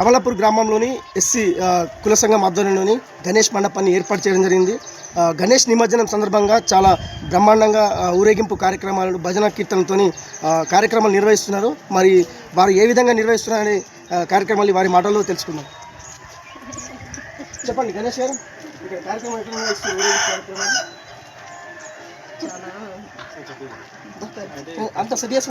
కమలాపూర్ గ్రామంలోని ఎస్సీ కుల సంఘం ఆధ్వర్యంలోని గణేష్ మండపాన్ని ఏర్పాటు చేయడం జరిగింది. గణేష్ నిమజ్జనం సందర్భంగా చాలా బ్రహ్మాండంగా ఊరేగింపు కార్యక్రమాలు భజన కీర్తనలతో కార్యక్రమాలు నిర్వహిస్తున్నారు. మరి వారు ఏ విధంగా నిర్వహిస్తున్నారనే కార్యక్రమాలు వారి మాటల్లో తెలుసుకుందాం. చెప్పండి గణేష్ గారు. ఇక్కడ కార్యక్రమం ఎట్లా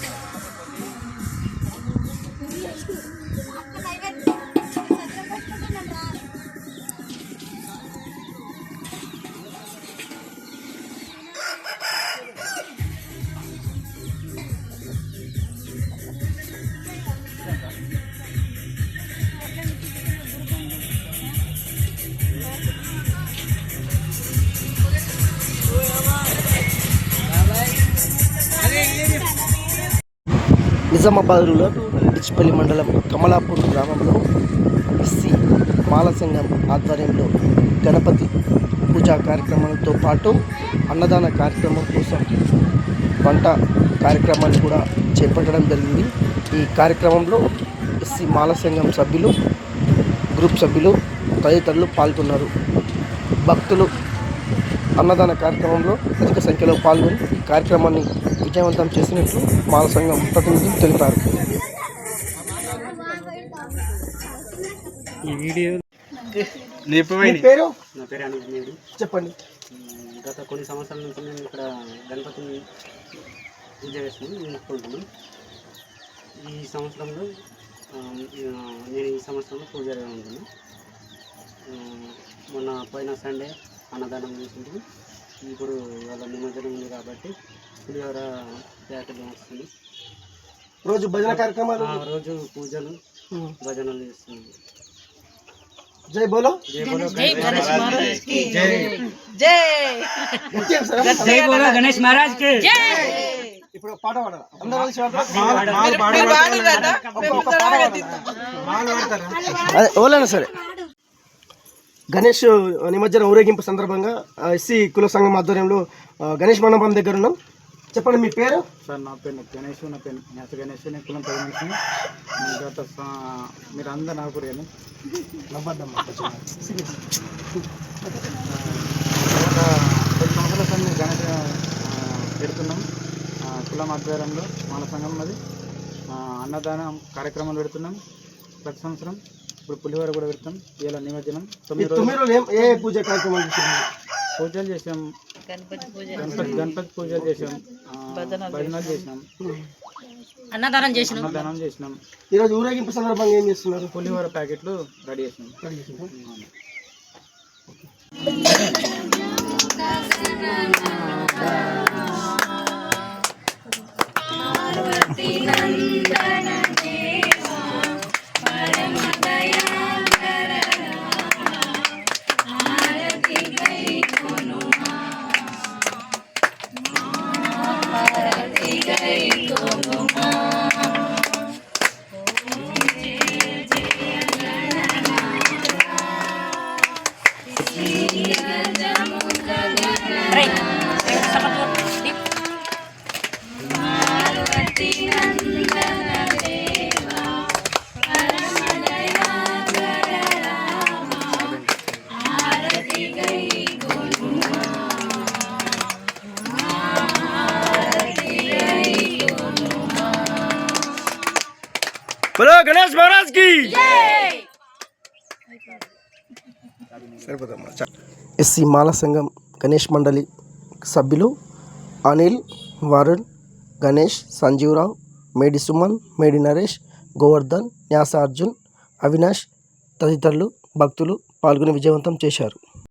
Thank you. నిజామాబాద్లో డిచ్పల్లి మండలం కమలాపూర్ గ్రామంలో ఎస్సీ మాల సంఘం ఆధ్వర్యంలో గణపతి పూజా కార్యక్రమాలతో పాటు అన్నదాన కార్యక్రమం కోసం వంట కార్యక్రమాన్ని కూడా చేపట్టడం జరిగింది. ఈ కార్యక్రమంలో ఎస్సీ మాల సంఘం సభ్యులు గ్రూప్ సభ్యులు తదితరులు పాల్గొన్నారు. భక్తులు అన్నదాన కార్యక్రమంలో అధిక సంఖ్యలో పాల్గొని ఈ కార్యక్రమాన్ని విజయవంతం చేసినట్లు మాల సంఘం ప్రతినిధులు తెలిపారు. ఈ వీడియో పేరు? నా పేరు? చెప్పండి. గత కొన్ని సంవత్సరాల నుంచి మేము ఇక్కడ గణపతిని పూజ చేస్తున్నాం నిలుపుకుంటున్నాం ఈ సంవత్సరంలో నేను ఈ సంవత్సరంలో పూజారిగా ఉంటున్నాను. ఆ, మొన్న పోయిన సండే అన్నదానం చేసింది. ఇప్పుడు ఇవాళ నిమజ్జనం ఉంది కాబట్టి పులిహోర ప్యాకెట్ వస్తుంది రోజు భజన కార్యక్రమాలు? రోజు పూజలు. భజనలు చేస్తుంది జై బోలో? జై బోలో గణేష్ మహారాజ్కి గట్టిగా సార్. జై బోలో గణేష్ మహారాజ్కి ఇప్పుడు పాట పాడాలి అందరూ సరే. గణేష్ నిమజ్జన ఊరేగింపు సందర్భంగా ఎస్సీ కుల సంఘం ఆధ్వర్యంలో గణేష్ మండపం దగ్గర ఉన్నాం. చెప్పండి మీ పేరు? సార్ నా పేరు గణేష్ నా పేరు నేత గణేష్ నేను కులం పది మనిషిని నేను గత మీరు అందరు నాకు గత పది సంవత్సరాల సంది గణేష్ పెడుతున్నాం. కులం ఆధ్వర్యంలో మన సంఘం అది అన్నదానం కార్యక్రమాలు పెడుతున్నాం. ప్రతి సంవత్సరం ఇప్పుడు పులిహోర కూడా పెడతాం. ఇలా నిమజ్జనం. తొమ్మిది రోజులు. ఏం- పూజ కార్యక్రమాలు పూజలు చేసాం గణపతి పూజ గణపతి పూజ చేసాం భజనాలు చేసినాం అన్నదానం చేసినాం. అన్నదానం చేసినాం. ఈరోజు ఊరేగింపు సందర్భంగా ఏం చేస్తున్నారు? పులిహోర ప్యాకెట్లు రెడీ చేసినాం. రెడీ చేసినాం ఎస్సీ మాల సంఘం గణేష్ మండలి సభ్యులు అనిల్ వరుణ్ గణేష్ సంజీవరావు మేడి సుమన్ మేడి నరేష్ గోవర్ధన్ న్యాస అర్జున్ అవినాష్ తదితరులు భక్తులు పాల్గొని విజయవంతం చేశారు.